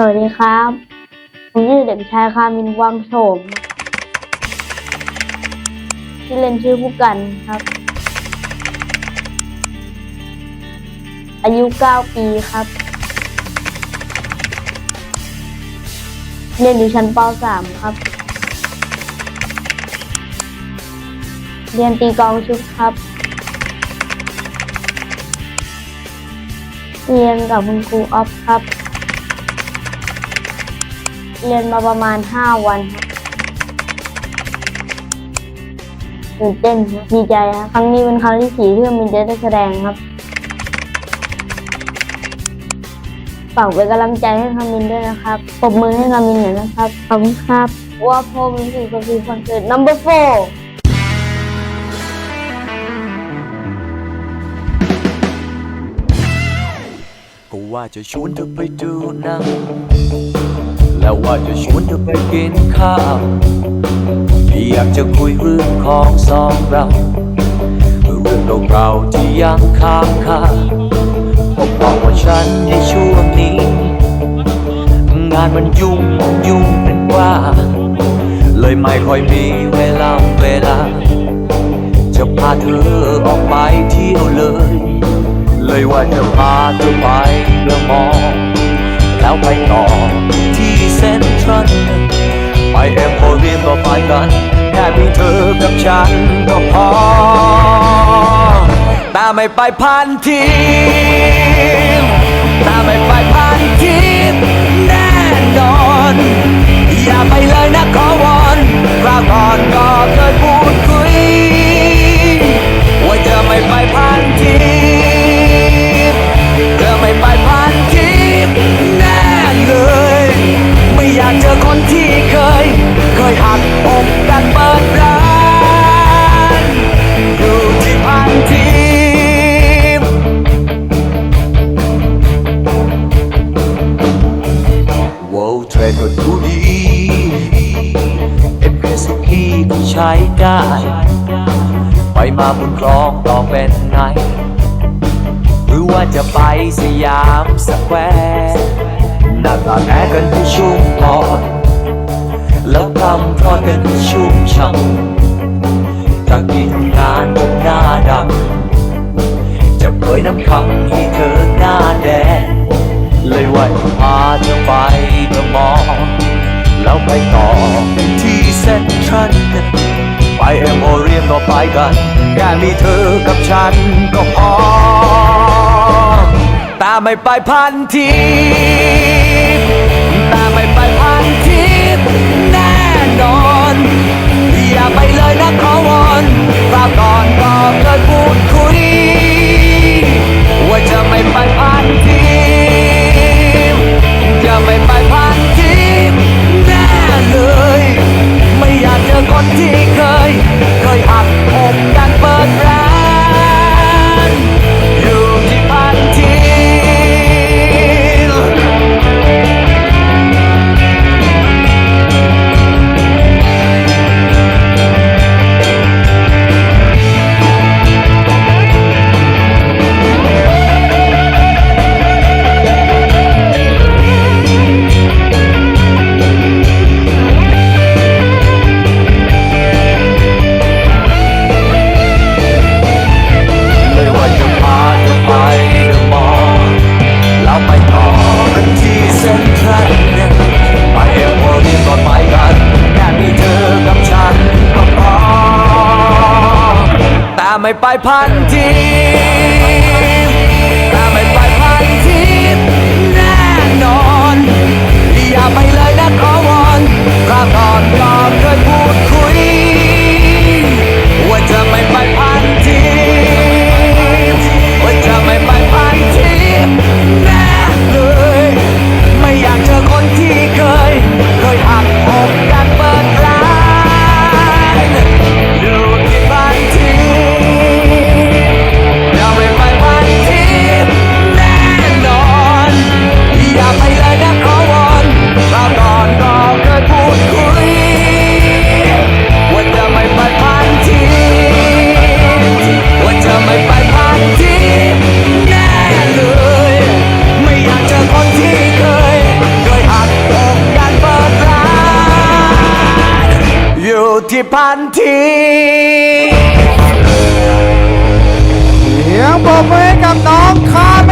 สวัสดีครับ ผมชื่อเด็กชายคามินวังโฉมชื่อเล่นชื่อผู้กันครับ อายุ 9 ปีครับ เรียนอยู่ชั้นป .3 ครับ เรียนตีกองชุดครับ เรียนกับคุณครูออฟครับ เรียนมาประมาณ 5 วันครับตื่นเต้นครับดีใจครับ ครั้งนี้เป็นครั้งที่สี่ที่มินจะได้แสดงครับ ฝากเป็นกำลังใจให้คามินด้วยนะครับปรบมือให้คามินหน่อยนะครับ ขอบคุณครับว่าพ่อมินถึงกับพีคอนเสิร์ต number four ก็ว่าจะชวนเธอไปดูหนัง แล้วว่าจะชวนเธอไปกินข้าวอยากจะคุยเรื่องของสองเราเรื่องเราๆที่ยังค้างคาบอกบอกว่าฉันในช่วงนี้ งานมันยุ่งยุ่งเป็นว่า เลยไม่ค่อยมีเวลาเวลา จะพาเธอออกไปเที่ยวเลย เลยว่าจะพาเธอไปเมืองมอง แล้วไปต่อ ก็ไปกัน แค่มีเธอกับฉันก็พอแต่ไม่ไปพันทีแต่ไม่ไปพันทีแน่นอน อย่าไปเลยนะขอวอนคราวก่อนก่อน ใช้ได้ ไปมาบนคลองต่อเป็นไงหรือว่าจะไปสยามสแควร์หน้าตาแอกันที่ชุ่มพอดแล้วทำทอดกันที่ชุ่มช่ำจะกินงานจนหน้าดำจะเผยน้ำคำให้เธอหน้าแดงเลยว่าจะพาเธอไปเดอะมอลล์แล้วไปต่อ ฉัน ไปเอ็มโอเรียนก็ไปกัน แค่มีเธอกับฉันก็พอแต่ไม่ไปพันทีแต่ไม่ไปพันที ไม่ไปพันที ทิพันธ์ทีเสียงปรบมือให้กับน้องคาเม